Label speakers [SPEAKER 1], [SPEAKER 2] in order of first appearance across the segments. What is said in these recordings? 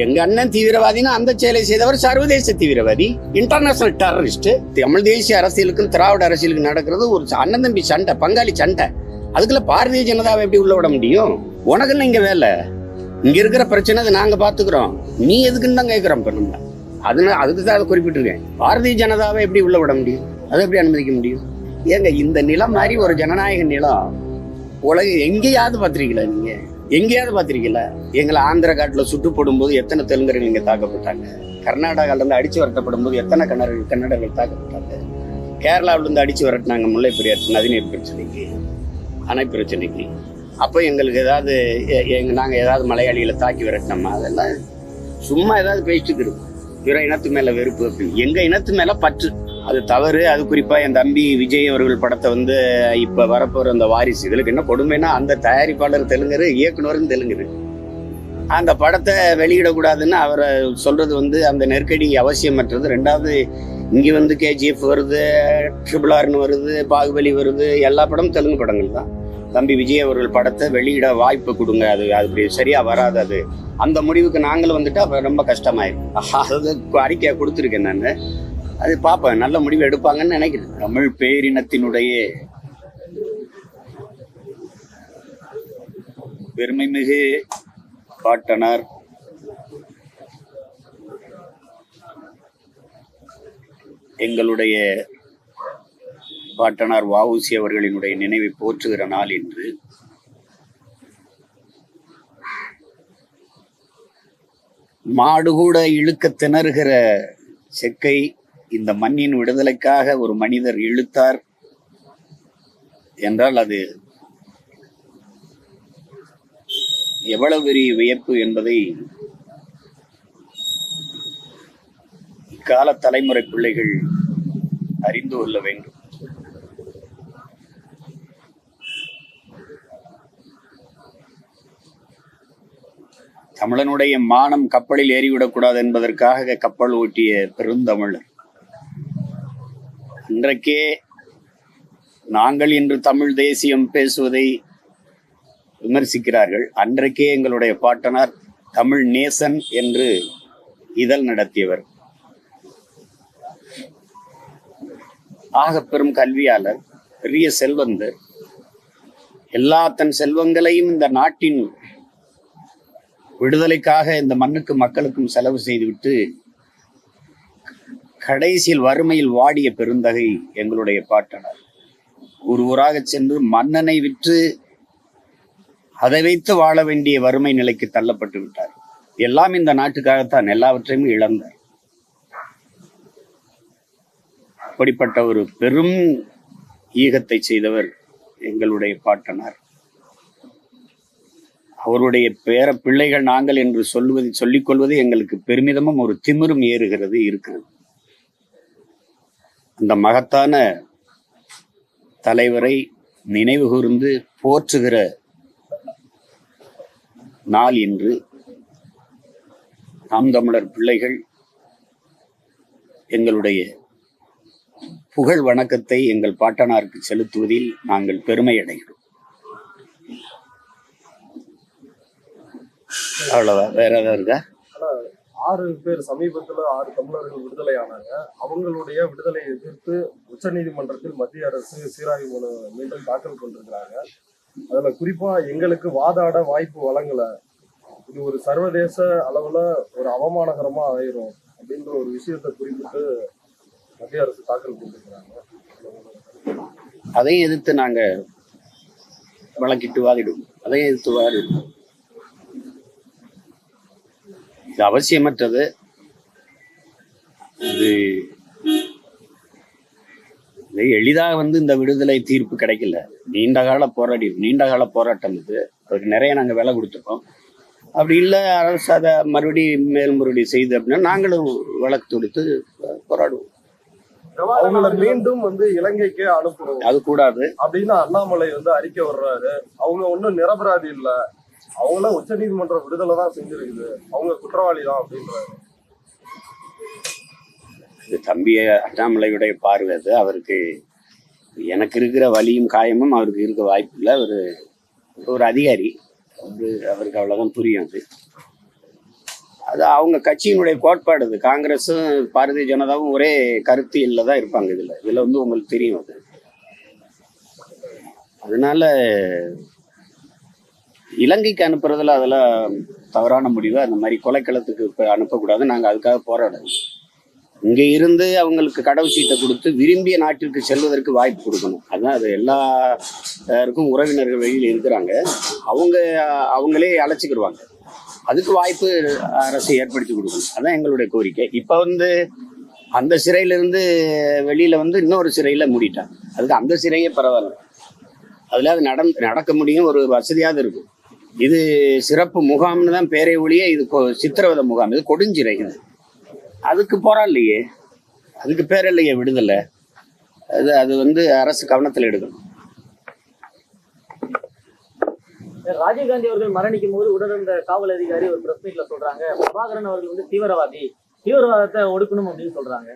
[SPEAKER 1] எங்க அண்ணன் தீவிரவாதினா அந்த செயலை செய்தவர் சர்வதேச தீவிரவாதி இன்டர்நேஷனல் டெரரிஸ்ட் தமிழ் தேசிய அரசியலுக்கும் திராவிட அரசியலுக்கும் நடக்கிறது ஒரு அண்ணன் தம்பி சண்டை பங்காளி சண்டை. அதுக்குள்ள பாரதிய ஜனதாவை எப்படி உள்ள விட முடியும்? உனக்குன்னு இங்க வேலை? இங்க இருக்கிற பிரச்சனை அதை நாங்க பாத்துக்கிறோம் நீ எதுக்குன்னு தான் கேட்கிறோம் இப்ப நம்ம. அதனால அதுக்கு தான் அதை குறிப்பிட்டிருக்கேன். பாரதிய ஜனதாவை எப்படி உள்ள விட முடியும்? அதை எப்படி அனுமதிக்க முடியும்? ஏங்க இந்த நிலம் மாதிரி ஒரு ஜனநாயக நிலம் உலக எங்கேயாவது பார்த்துருக்கீங்களா நீங்க? எங்கேயாவது பார்த்திருக்கீங்களா? எங்களை ஆந்திர காட்டில் சுட்டு போடும்போது எத்தனை தெலுங்கர்கள் இங்கே தாக்கப்பட்டாங்க? கர்நாடகாவிலேருந்து அடித்து வரட்டப்படும் போது எத்தனை கன்னடர்கள் கன்னடர்கள் தாக்கப்பட்டாங்க? கேரளாவிலேருந்து அடித்து வரட்டினாங்க முல்லை பெரியார் நதிநீர் பிரச்சனைக்கு அணை பிரச்சனைக்கு. அப்போ எங்களுக்கு ஏதாவது எ- நாங்கள் ஏதாவது மலையாளிகளை தாக்கி விரட்டினோமா? அதெல்லாம் சும்மா ஏதாவது பேசிட்டு இருக்கும். பிற இனத்து மேலே வெறுப்பு அப்படின்னு எங்கள் இனத்து மேலே பற்று. அது தவறு. அது குறிப்பா என் தம்பி விஜய் அவர்கள் படத்தை வந்து இப்ப வரப்போற அந்த வாரிசு இதுக்கு என்ன கொடுமைன்னா அந்த தயாரிப்பாளர் தெலுங்கரு இயக்குனரும் தெலுங்குரு அந்த படத்தை வெளியிடக்கூடாதுன்னு அவரை சொல்றது வந்து அந்த நெருக்கடி அவசியமற்றது. ரெண்டாவது இங்க வந்து கேஜிஎஃப் வருது ட்ரிபிள் ஆர்னு வருது பாகுபலி வருது எல்லா படமும் தெலுங்கு படங்கள் தான். தம்பி விஜய் அவர்கள் படத்தை வெளியிட வாய்ப்பு கொடுங்க. அது அது அப்படி சரியா வராது அது. அந்த முடிவுக்கு நாங்களும் வந்துட்டு அப்ப ரொம்ப கஷ்டமாயிரும். அது அறிக்கையை கொடுத்துருக்கேன் நான். அது பார்ப்பேன் நல்ல முடிவு எடுப்பாங்கன்னு நினைக்கிறேன். தமிழ் பேரினத்தினுடைய பெருமைமிகு பாட்டனார். எங்களுடைய பாட்டனார் வஉசி அவர்களினுடைய நினைவை போற்றுகிற நாள் என்று மாடு கூட இழுக்க திணறுகிற செக்கை இந்த மண்ணின் விடுதலைக்காக ஒரு மனிதர் இழுத்தார் என்றால் அது எவ்வளவு பெரிய வியப்பு என்பதை இக்கால தலைமுறை பிள்ளைகள் அறிந்து கொள்ள வேண்டும். தமிழனுடைய மானம் கப்பலில் ஏறிவிடக்கூடாது என்பதற்காக கப்பல் ஓட்டிய பெருந்தமிழர். இன்றைக்கே நாங்கள் இன்று தமிழ் தேசியம் பேசுவதை விமர்சிக்கிறார்கள். அன்றைக்கே எங்களுடைய பாட்டனார் தமிழ் நேசன் என்று இதழ் நடத்தியவர். ஆக பெரும் கல்வியாளர் பெரிய செல்வந்தர். எல்லா தன் செல்வங்களையும் இந்த நாட்டின் விடுதலைக்காக இந்த மண்ணுக்கு மக்களுக்கும் செலவு செய்துவிட்டு கடைசியில் வறுமையில் வாடிய பெருந்தகை எங்களுடைய பாட்டனார். ஒரு ஊராக சென்று மன்னனை விற்று அதை வைத்து வாழ வேண்டிய வறுமை நிலைக்கு தள்ளப்பட்டு விட்டார். எல்லாம் இந்த நாட்டுக்காகத்தான் எல்லாவற்றையும் இழந்தார். அப்படிப்பட்ட ஒரு பெரும் ஈகத்தை செய்தவர் எங்களுடைய பாட்டனார். அவருடைய பேர பிள்ளைகள் நாங்கள் என்று சொல்லுவது சொல்லிக் கொள்வது எங்களுக்கு பெருமிதமும் ஒரு திமிரும் ஏறுகிறது இருக்கிறது. அந்த மகத்தான தலைவரை நினைவு கூர்ந்து போற்றுகிற நாள் இன்று. நாம் தமிழர் பிள்ளைகள் எங்களுடைய புகழ் வணக்கத்தை எங்கள் பாட்டனாருக்கு செலுத்துவதில் நாங்கள் பெருமை அடைகிறோம். அவ்வளோதான் வேற ஏதாவது இருக்கா?
[SPEAKER 2] ஆறு பேர் சமீபத்தில் ஆறு தமிழர்கள் விடுதலையானாங்க. அவங்களுடைய விடுதலையை எதிர்த்து உச்சநீதிமன்றத்தில் மத்திய அரசு சீராய்வு மனு மீண்டும் தாக்கல் கொண்டிருக்கிறாங்க அதில் குறிப்பாக எங்களுக்கு வாதாட வாய்ப்பு வழங்கலை. இது ஒரு சர்வதேச அளவில் ஒரு அவமானகரமாக ஆயிரும் அப்படின்ற ஒரு விஷயத்தை குறிப்பிட்டு மத்திய அரசு தாக்கல் கொண்டிருக்கிறாங்க
[SPEAKER 1] அதையும் எதிர்த்து நாங்கள் வழக்கிட்டு வாதிடுவோம். அதையும் எதிர்த்து வாதிடுவோம். இது அவசியமற்றது. இது இது எளிதாக வந்து இந்த விடுதலை தீர்ப்பு கிடைக்கல. நீண்ட கால போராடி நீண்ட கால போராட்டம் இது. அதுக்கு நிறைய நாங்கள் விலை கொடுத்துருக்கோம். அப்படி இல்லை அரசு அதை மறுபடியும் மேல்முறையீடு செய்து அப்படின்னா நாங்களும் வழக்கு தொடுத்து போராடுவோம்.
[SPEAKER 2] அவங்கள மீண்டும் வந்து இலங்கைக்கே அனுப்பணும்
[SPEAKER 1] அது கூடாது.
[SPEAKER 2] அப்படின்னு அண்ணாமலை வந்து அறிக்கை வர்றாரு. அவங்க ஒன்றும் நிரபராதி இல்ல. அவங்களாம் உச்சநீதிமன்ற விடுதலை தான் செஞ்சிருக்குது. அவங்க குற்றவாளி தான் அப்படின்றாரு
[SPEAKER 1] இது தம்பி அண்ணாமலையுடைய பார்வை அது. அவருக்கு எனக்கு இருக்கிற வலியும் காயமும் அவருக்கு இருக்க வாய்ப்பு இல்லை அவர் ஒரு அதிகாரி. அவரு அவருக்கு அவ்வளோதான் புரியும் அது. அது அவங்க கட்சியினுடைய கோட்பாடு அது. காங்கிரஸும் பாரதிய ஜனதாவும் ஒரே கருத்தியல்ல தான் இருப்பாங்க இதில். இதில் வந்து உங்களுக்கு தெரியும் அது. அதனால இலங்கைக்கு அனுப்புறதுல அதெல்லாம் தவறான முடிவு. அந்த மாதிரி கொலைக்களத்துக்கு இப்போ அனுப்பக்கூடாது நாங்கள் அதுக்காக போராடுறோம். இங்கே இருந்து அவங்களுக்கு கடவுச்சீட்டை கொடுத்து விரும்பிய நாட்டிற்கு செல்வதற்கு வாய்ப்பு கொடுக்கணும். அதுதான் அது எல்லாருக்கும் உறவினர்கள் வெளியில் இருக்கிறாங்க. அவங்க அவங்களே அழைச்சிக்கிடுவாங்க. அதுக்கு வாய்ப்பு அரசு ஏற்படுத்தி கொடுக்கணும். அதுதான் எங்களுடைய கோரிக்கை. இப்போ வந்து அந்த சிறையிலேருந்து வெளியில் வந்து இன்னொரு சிறையில் மூடிட்டாங்க. அதுக்கு அந்த சிறையே பரவாயில்ல. அதில் அது நடந் நடக்க முடியும். ஒரு வசதியாக இருக்கும். இது சிறப்பு முகாம்னு தான் பேரே ஒழிய இது சித்திரவதை முகாம். இது கொடுஞ்சிறை இது அதுக்கு போராடலையே அதுக்கு பேர் இல்லையே விடுதலை. அது அது வந்து அரசு கவனத்தில் எடுக்கணும்.
[SPEAKER 3] ராஜீவ்காந்தி அவர்கள் மரணிக்கும் போது உடனிருந்த காவல் அதிகாரி ஒரு பிரஸ் மீட்ல சொல்றாங்க பிரபாகரன் அவர்கள் வந்து தீவிரவாதி. தீவிரவாதத்தை ஒடுக்கணும் அப்படின்னு சொல்றாங்க.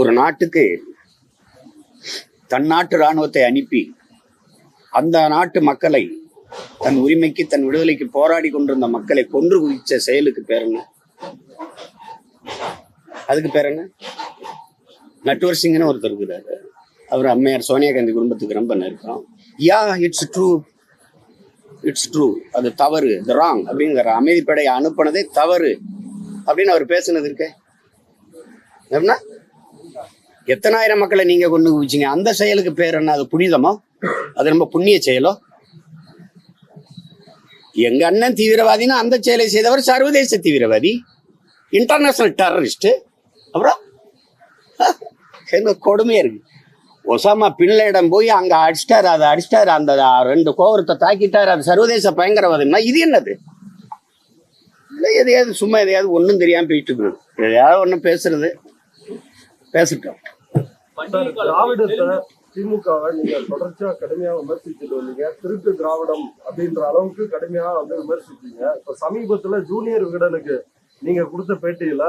[SPEAKER 1] ஒரு நாட்டுக்கு தன் நாட்டு இராணுவத்தை அனுப்பி அந்த நாட்டு மக்களை தன் உரிமைக்கு தன் விடுதலைக்கு போராடி கொண்டிருந்த மக்களை கொன்று குவிச்ச செயலுக்கு பேர் என்ன? அதுக்கு பேர் என்ன? நட்வர் சிங்னு ஒருத்தர் இருக்கிறாரு. அவர் அம்மையார் சோனியா காந்தி குடும்பத்துக்கு ரொம்ப நெருக்கம். Yeah it's true. It's true. அது தவறு. த ராங் அப்படிங்கிற அமைதிப்படையை அனுப்புனதே தவறு அப்படின்னு அவர் பேசுனது இருக்கே. என்ன? எத்தனாயிரம் மக்களை நீங்க கொண்டு குவிச்சீங்க அந்த செயலுக்கு பேர் என்ன? அது புனிதமா? அது ரொம்ப புண்ணிய செயலோ? எங்க அண்ணன் தீவிரவாதின்னா அந்த செயலை செய்தவர் சர்வதேச தீவிரவாதி. இன்டர்நேஷனல் டெரரிஸ்ட் அப்புறம் என்ன கொடுமையா இருக்கு. ஒசாமா பின்லேடம் போய் அங்க அடிச்சிட்டாரு அதை அடிச்சிட்டாரு அந்த ரெண்டு கோபுரத்தை தாக்கிட்டாரு அது சர்வதேச பயங்கரவாதம்னா இது என்னது? இல்லை எதையாவது சும்மா எதையாவது ஒன்றும் தெரியாம போயிட்டு இருக்குது. எதையாவது ஒன்றும் பேசுறது. பேசிட்டோம்.
[SPEAKER 2] திமுகவை நீங்க தொடர்ச்சியா கடுமையா விமர்சிச்சுட்டு வந்தீங்க. திருட்டு திராவிடம் அப்படின்ற அளவுக்கு கடுமையா வந்து விமர்சிச்சீங்க. இப்ப சமீபத்துல ஜூனியர் விகடனுக்கு நீங்க கொடுத்த பேட்டியில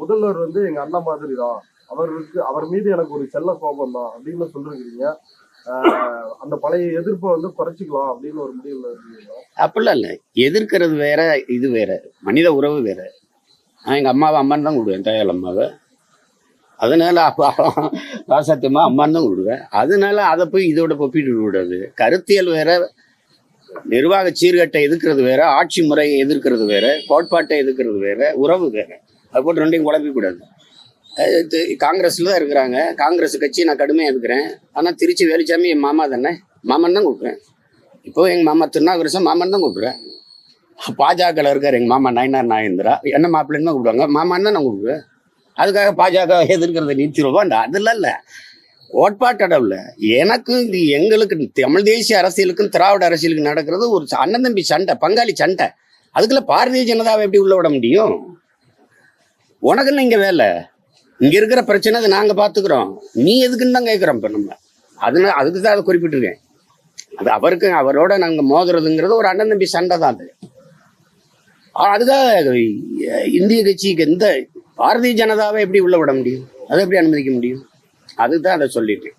[SPEAKER 2] முதல்வர் வந்து எங்க அண்ணன் மாதிரி தான் அவருக்கு அவர் மீது எனக்கு ஒரு செல்ல கோபம் தான் அப்படின்னு சொல்லிருக்கீங்க அந்த பழைய எதிர்ப்பை வந்து குறைச்சிக்கலாம் அப்படின்னு ஒரு முடிவுல இருக்கீங்க
[SPEAKER 1] அப்படிலாம் இல்லை. எதிர்க்கிறது வேற இது வேற. மனித உறவு வேற. நான் எங்கள் அம்மாவை அம்மான்னு தான் கூடுவேன் தயாள் அம்மாவை அதனால அப்பா ராசாத்தியமா அம்மான்னு தான் கூடுவேன் அதனால அதை போய் இதோட ஒப்பிட்டு விடாது. கருத்தியல் வேற நிர்வாக சீர்கட்டை எதிர்க்கிறது வேற ஆட்சி முறையை எதிர்க்கிறது வேற கோட்பாட்டை எதிர்க்கிறது வேற உறவு வேற. அது போட்டு ரெண்டையும் குழப்பிக்கூடாது கூடாது காங்கிரஸ்ல தான் இருக்கிறாங்க. காங்கிரஸ் கட்சி நான் கடுமையாக இருக்கிறேன் ஆனால் திருச்சி வேலுச்சாமி என் மாமா தானே? மாமன் தான் கூப்பிட்றேன் இப்போ எங்கள் மாமா திருநாகரசம் மாமன் தான் கூப்பிட்றேன் பாஜகவில் இருக்கார் எங்கள் மாமா நயனார் நாயந்திரா என்ன மாப்பிள்ளைன்னு தான் கூப்பிடுவாங்க. மாமான்னு தான் நான் கூப்பிடுவேன். அதுக்காக பாஜக எதிர்க்கிறத நிறுத்திடுவோம் அதெல்லாம் இல்லை. கோட்பாட்டளவில் எனக்கும் இது எங்களுக்கு தமிழ் தேசிய அரசியலுக்கும் திராவிட அரசியலுக்கும் நடக்கிறது ஒரு அண்ணன் தம்பி சண்டை பங்காளி சண்டை. அதுக்குள்ள பாரதிய ஜனதாவை எப்படி உள்ள விட முடியும்? உனக்குன்னு இங்கே வேலை. இங்கே இருக்கிற பிரச்சனை அதை நாங்கள் பார்த்துக்குறோம் நீ எதுக்குன்னு தான் கேட்குறோம் இப்போ நம்ம. அதனால அதுக்கு தான் அதை குறிப்பிட்டிருக்கேன். அது அவருக்கு அவரோட நாங்கள் மோதுறதுங்கிறது ஒரு அண்ணன் தம்பி சண்டை தான் அது. அதுதான் அதுக்காக இந்திய கட்சிக்கு எந்த பாரதிய ஜனதாவை எப்படி உள்ள விட முடியும்? அதை எப்படி அனுமதிக்க முடியும்? அதுதான் அதை சொல்லிட்டேன்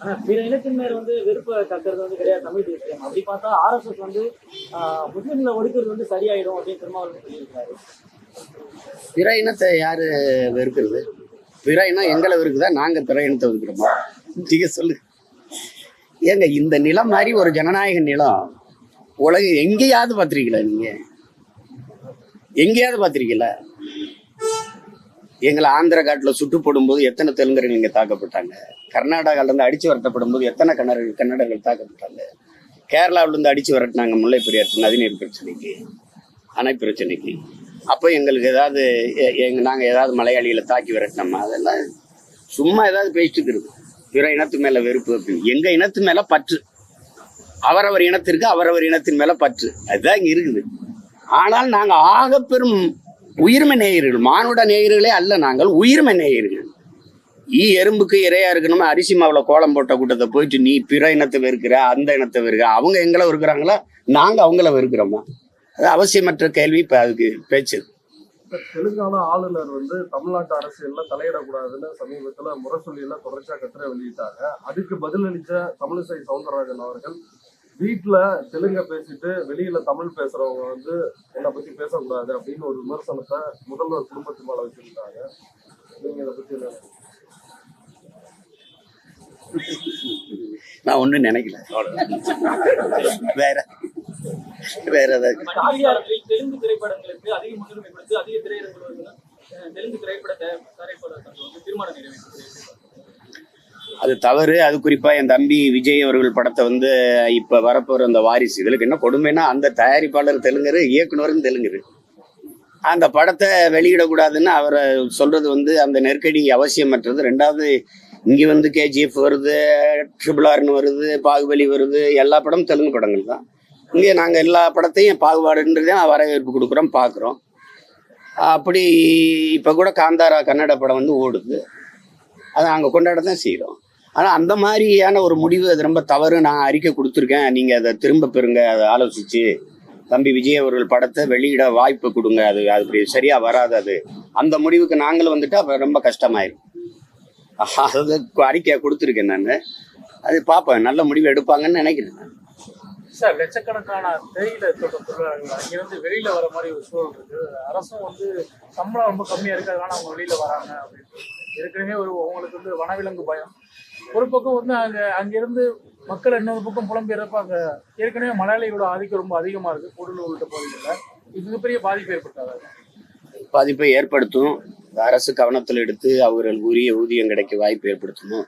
[SPEAKER 3] ஆனா பிற இனத்தின் மேல் வந்து வெறுப்பை கக்கிறது வந்து கிடையாது தமிழ் தேசியம். அப்படி பார்த்தா ஆர்எஸ்எஸ் வந்து ஆஹ், முஸ்லிம்களை ஒடுக்கிறது வந்து சரியாயிடும் அப்படின்னு திருமாவளவன் சொல்லியிருக்காரு.
[SPEAKER 1] பிற இனத்தை யாரு வெறுக்கிறது? பிற இனம் எங்களை வெறுக்குதா? நாங்க பிற இனத்தை வெறுக்கிறோமா? நீங்க சொல்லு ஏங்க இந்த நிலம் மாதிரி ஒரு ஜனநாயக நிலம் உலக எங்கேயாவது பார்த்திருக்கீங்களா நீங்க? எங்கேயாவது பார்த்திருக்கீங்களா? எங்களை ஆந்திர காட்டில் சுட்டு போடும்போது எத்தனை தெலுங்கர்கள் இங்கே தாக்கப்பட்டாங்க? கர்நாடகாவிலேருந்து அடித்து வரட்டப்படும் போது எத்தனை கன்னடர்கள் கன்னடர்கள் தாக்கப்பட்டாங்க? கேரளாவிலேருந்து அடித்து வரட்டினாங்க முல்லை பெரியார் நதிநீர் பிரச்சனைக்கு அணை பிரச்சனைக்கு. அப்போ எங்களுக்கு ஏதாவது எ- எங்க நாங்கள் ஏதாவது மலையாளியில் தாக்கி விரட்டினோமா? அதெல்லாம் சும்மா ஏதாவது பேசிட்டு இருக்கிறது பிற இனத்து மேலே வெறுப்பு அப்படின்னு. எங்கள் இனத்து மேலே பற்று. அவரவர் இனத்திற்கு அவரவர் இனத்தின் மேலே பற்று. அதுதான் இங்கே இருக்குது. ஆனால் நாங்கள் ஆக பெரும் உயிர்மை நேயர்கள் மானுட நேயர்களே அல்ல நாங்கள் உயிர்மை நேயர்கள். ஈ எறும்புக்கு இரையா இருக்கணுமா? அரிசி மாவுல கோலம் போட்ட கூட்டத்தை போயிட்டு நீ பிற இனத்தை வெறுக்கிற அந்த இனத்தை வெறுக்கிற அவங்க எங்களை வெறுக்கிறாங்களா? நாங்க அவங்கள வெறுக்கிறோமா? அது அவசியமற்ற கேள்வி இப்ப அதுக்கு பேச்சு.
[SPEAKER 2] தெலுங்கானா ஆளுநர் வந்து தமிழ்நாட்டு அரசியல்ல தலையிடக்கூடாதுன்னு சமீபத்துல முரசொலியில தொடர்ச்சியா கட்டுரை வெளியிட்டாங்க. அதுக்கு பதிலளித்த தமிழிசை சவுந்தரராஜன் அவர்கள் வீட்டுல தெலுங்க பேசிட்டு வெளியில தமிழ் பேசுறவங்க வந்து என்னை பத்தி பேசக்கூடாது அப்படின்னு ஒரு விமர்சனத்தை முதல்வர் குடும்பத்து மேல வச்சிருக்காங்க நீங்க இதை பத்தி என்ன
[SPEAKER 1] நான் ஒண்ணும் நினைக்கல. வேற வேற ஏதாவது.
[SPEAKER 4] தெலுங்கு திரைப்படங்களுக்கு அதிக முன்னுரிமை கொடுத்து அதிக அஹ், தெலுங்கு திரைப்பட தயா- தயாரிப்பாளர்கள் வந்து தீர்மானம் நிறைவேற்றிருக்கிறது
[SPEAKER 1] அது தவறு. அது குறிப்பா என் தம்பி விஜய் அவர்கள் படத்தை வந்து இப்ப வரப்போற அந்த வாரிசு இதுக்கு என்ன கொடுமைன்னா அந்த தயாரிப்பாளர் தெலுங்கரு இயக்குனரும் தெலுங்கரு. அந்த படத்தை வெளியிடக்கூடாதுன்னு அவரை சொல்றது வந்து அந்த நெருக்கடி அவசியமற்றது. ரெண்டாவது இங்க வந்து கேஜிஎஃப் வருது ட்ரிபிள் ஆர்னு வருது பாகுபலி வருது எல்லா படமும் தெலுங்கு படங்கள் தான். இங்கே நாங்கள் எல்லா படத்தையும் பாகுபாடுன்றதே வரவேற்பு கொடுக்குறோம் பார்க்குறோம் அப்படி இப்போ கூட காந்தாரா கன்னட படம் வந்து ஓடுது. அதை நாங்கள் கொண்டாட தான் செய்கிறோம் ஆனால் அந்த மாதிரியான ஒரு முடிவு அது ரொம்ப தவறு. நான் அறிக்கை கொடுத்துருக்கேன். நீங்கள் அதை திரும்ப பெறுங்க. அதை ஆலோசித்து தம்பி விஜய் அவர்கள் படத்தை வெளியிட வாய்ப்பு கொடுங்க. அது அது அப்படி சரியாக வராது அது. அந்த முடிவுக்கு நாங்களும் வந்துட்டு அப்போ ரொம்ப கஷ்டமாயிரும். அது அறிக்கையை கொடுத்துருக்கேன் நான். அது பார்ப்பேன் நல்ல முடிவு எடுப்பாங்கன்னு நினைக்கிறேன்
[SPEAKER 5] சார் லட்சக்கணக்கான தேயிலை தோட்ட தொழிலாளர்கள் அங்கிருந்து வெளியில வர மாதிரி ஒரு சூழல் இருக்கு. அரசும் வந்து சம்பளம் ரொம்ப கம்மியா இருக்கிறதுனால அவங்க வெளியில வராங்க அப்படின்னு. ஏற்கனவே ஒரு உங்களுக்கு வந்து வனவிலங்கு பயம். ஒரு பக்கம் வந்து அங்க அங்கிருந்து மக்கள் இன்னொரு பக்கம் புலம்பெயர்ப்ப அங்க ஏற்கனவே மலையாளிகளோட ஆதிக்கம் ரொம்ப அதிகமா இருக்கு. கூடலூர் உள்ளிட்ட பகுதிகளில் இது மிகப்பெரிய பாதிப்பு ஏற்படுத்தாது?
[SPEAKER 1] பாதிப்பை ஏற்படுத்தும். அரசு கவனத்தில் எடுத்து அவர்களுக்கு உரிய ஊதியம் கிடைக்க வாய்ப்பு ஏற்படுத்தணும்.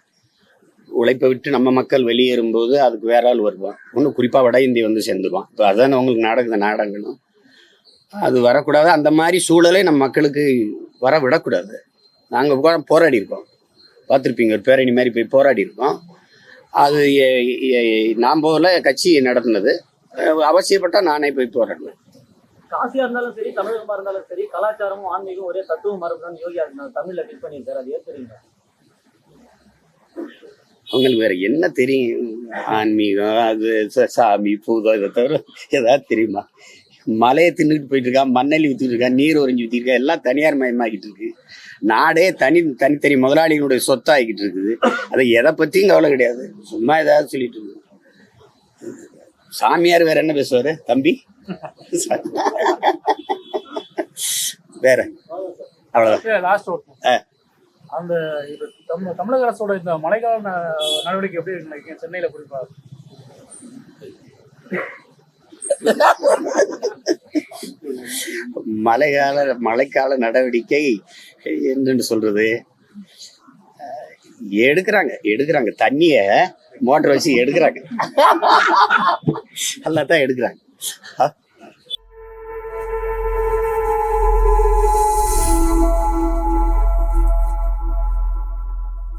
[SPEAKER 1] உழைப்பை விட்டு நம்ம மக்கள் வெளியேறும்போது அதுக்கு வேற ஆள் வருவான். ஒன்றும் குறிப்பாக வட இந்திய வந்து சேர்ந்துருவான். இப்போ அதான் உங்களுக்கு நடக்குது நாடகங்களும் அது வரக்கூடாது. அந்த மாதிரி சூழலை நம்ம மக்களுக்கு வர விடக்கூடாது. நாங்கள் கூட போராடி இருக்கோம் பார்த்துருப்பீங்க ஒரு பேரணி மாதிரி போய் போராடி இருக்கோம். அது நான் போகல கட்சி நடத்தினது. அஹ் அவசியப்பட்டா நானே போய் போராடினேன்
[SPEAKER 3] காசியா இருந்தாலும் சரி தமிழகமா இருந்தாலும் சரி கலாச்சாரமும் ஆன்மீகம் ஒரே தத்துவம் மரபுதான் யோகி ஆதித்யநாத் தமிழ்ல ஃபிட் பண்ணியிருக்காரு. அது ஏற்றுறீங்க
[SPEAKER 1] அவங்களுக்கு வேற என்ன தெரியும்? ஆன்மீகம் அது சாமி பூதம் இதை தவிர ஏதாவது தெரியுமா? மலையை தின்னுட்டு போயிட்டு இருக்கான் மண்ணெல்லி ஊற்றிட்டு இருக்கான் நீர் உறைஞ்சி ஊற்றிட்டு இருக்கா எல்லாம் தனியார் மயமாக்கிட்டு இருக்கு. நாடே தனி தனித்தனி முதலாளிகளுடைய சொத்தாகிக்கிட்டு இருக்குது. அதை எதை பற்றியும் கவலை கிடையாது. சும்மா ஏதாவது சொல்லிட்டு இருக்கு. சாமியார் வேற என்ன பேசுவாரு? தம்பி? வேற. அவ்வளவுதான்.
[SPEAKER 5] அந்த தமிழக அரசோட இந்த மழைக்கால நடவடிக்கை எப்படி சென்னையில குறிப்பா.
[SPEAKER 1] மழைக்கால மழைக்கால நடவடிக்கை என்னன்னு சொல்றது? எடுக்கிறாங்க எடுக்கிறாங்க. தண்ணிய மோட்டர் வச்சு எடுக்கிறாங்க. நல்லா தான் எடுக்கிறாங்க.